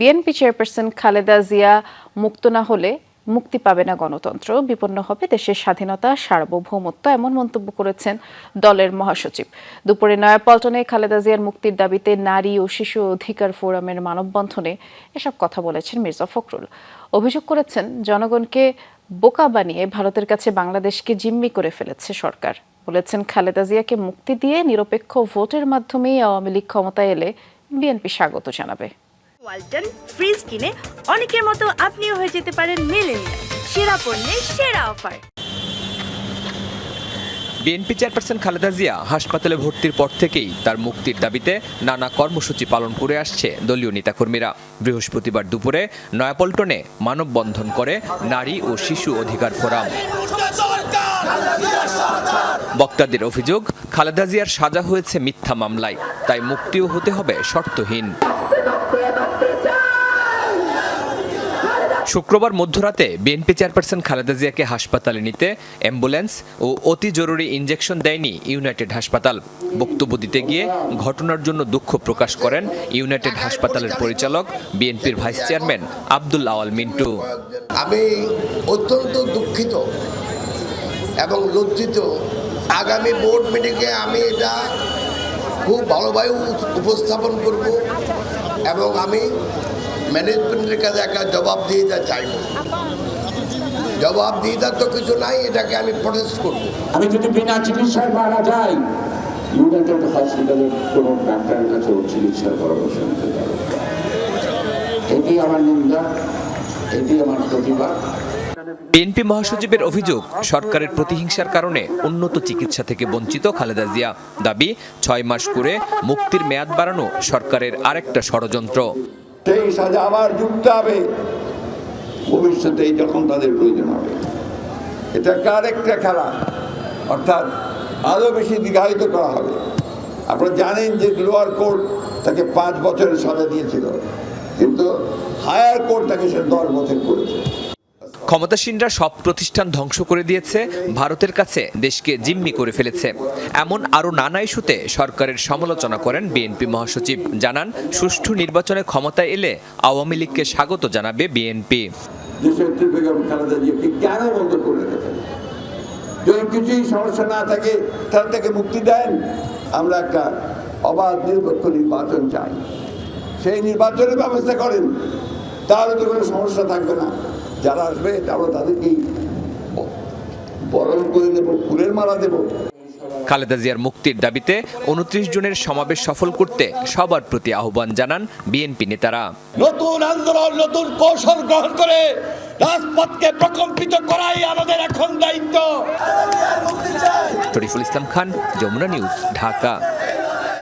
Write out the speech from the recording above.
BNP chairperson Khaleda Zia মুক্ত না হলে মুক্তি পাবে না গণতন্ত্র, বিপন্ন হবে দেশের স্বাধীনতা, সার্বভৌমত্ব, এমন মন্তব্য করেছেন দলের মহাসচিব। দুপুরে নয়াপল্টনে খালেদা জিয়ার মুক্তির দাবিতে নারী ও শিশু অধিকার ফোরামের মানববন্ধনে এসব কথা বলেছেন মির্জা ফখরুল। অভিযোগ করেছেন, জনগণকে বোকা বানিয়ে ভারতের কাছে বাংলাদেশকে জিম্মি করে ফেলেছে সরকার। বলেছেন, খালেদা জিয়াকে মুক্তি দিয়ে নিরপেক্ষ ভোটের মাধ্যমেই আওয়ামী লীগ ক্ষমতায় এলে বিএনপি স্বাগত জানাবে। ওয়ালটন ফ্রিজ কিনে অনেকের মতো আপনিও হয়ে যেতে পারেন মিলেনিয়াল। সেরা পণ্যের সেরা offer. BNP chairperson Khaleda Zia হাসপাতালে ভর্তির পর থেকেই তার মুক্তির দাবিতে নানা কর্মসূচি পালন করে আসছে দলীয় নেতাকর্মীরা। বৃহস্পতিবার দুপুরে নয়াপল্টনে মানববন্ধন করে নারী ও শিশু অধিকার ফোরাম। বক্তাদের অভিযোগ, খালেদা জিয়ার সাজা হয়েছে মিথ্যা মামলায়, তাই মুক্তিও হতে হবে শর্তহীন। শুক্রবার মধ্যরাতে বিএনপি চেয়ারপারসন খালেদা জিয়াকে হাসপাতালে নিতে অ্যাম্বুলেন্স ও অতি জরুরি ইনজেকশন দেয়নি ইউনাইটেড হাসপাতাল। বক্তব্য দিতে গিয়ে ঘটনার জন্য দুঃখ প্রকাশ করেন ইউনাইটেড হাসপাতালের পরিচালক বিএনপির ভাইস চেয়ারম্যান আব্দুল আওয়াল মিন্টু। আমি অত্যন্ত দুঃখিত এবং লজ্জিত। আগামী বোর্ড মিটিংয়ে আমি এটা খুব ভালোভাবে উপস্থাপন করব এবং আমি ম্যানেজমেন্টের কাছে একটা জবাব দিয়ে যা চাইব। জবাব দিয়ে তো কিছু নাই, এটাকে আমি প্রটেস্ট করব। আমি যদি বিনা চিকিৎসায় মারা যাই, ইউনাইটেড হসপিটালের কোনো ডাক্তারের কাছে চিকিৎসার পরামর্শ নিতে পারব। এটি আমার নিন্দা। এটি বিএনপি মহাসচিবের অভিযোগ, সরকারের প্রতিহিংসার কারণে উন্নত চিকিৎসা থেকে বঞ্চিত খালেদা জিয়া। দাবি, ছয় মাস করে মুক্তির মেয়াদ বাড়ানো সরকারের আরেকটা ষড়যন্ত্র। সেই সাজা আবার যুক্ত হবে। ভবিষ্যতে যখন তাদের প্রয়োজন হবে। এটা কার একটা খেলা? অর্থাৎ আরও বেশি দীর্ঘায়িত করা হবে। আপনারা জানেন যে লোয়ার কোর্ট তাকে পাঁচ বছরের সাজা দিয়েছিল। কিন্তু হায়ার কোর্ট তাকে সে দশ বছর করেছে। ক্ষমতাসীনরা সব প্রতিষ্ঠান ধ্বংস করে দিয়েছে ভারতের কাছে দেশকে জিম্মি করে ফেলেছে। এমন আরও নানা ইস্যুতে সরকারের সমালোচনা করেন বিএনপি মহাসচিব। জানান সুষ্ঠু নির্বাচনে ক্ষমতায় এলে আওয়ামী লীগকে স্বাগত জানাবে বিএনপি। যদি কিছুই সমস্যা না থাকে তার থেকে মুক্তি দেন। আমরা একটা অবাধ নিরপেক্ষ নির্বাচন চাই। সেই নির্বাচনের ব্যবস্থা করেন তাহলে তো কোনো সমস্যা থাকবে না। যারা আসবে আমরা তাদেরকেই বরণ করে দেবো ফুলের মালা দেবো। খালেদা জিয়ার মুক্তির দাবিতে উনত্রিশ জনের সমাবেশ সফল করতে সবার প্রতি আহ্বান জানান বিএনপি নেতারা। নতুন আন্দোলন নতুন কৌশল গ্রহণ করে রাজপথকে প্রকম্পিত করাই আমাদের এখন দায়িত্ব। শরীফুল ইসলাম খান যমুনা নিউজ ঢাকা।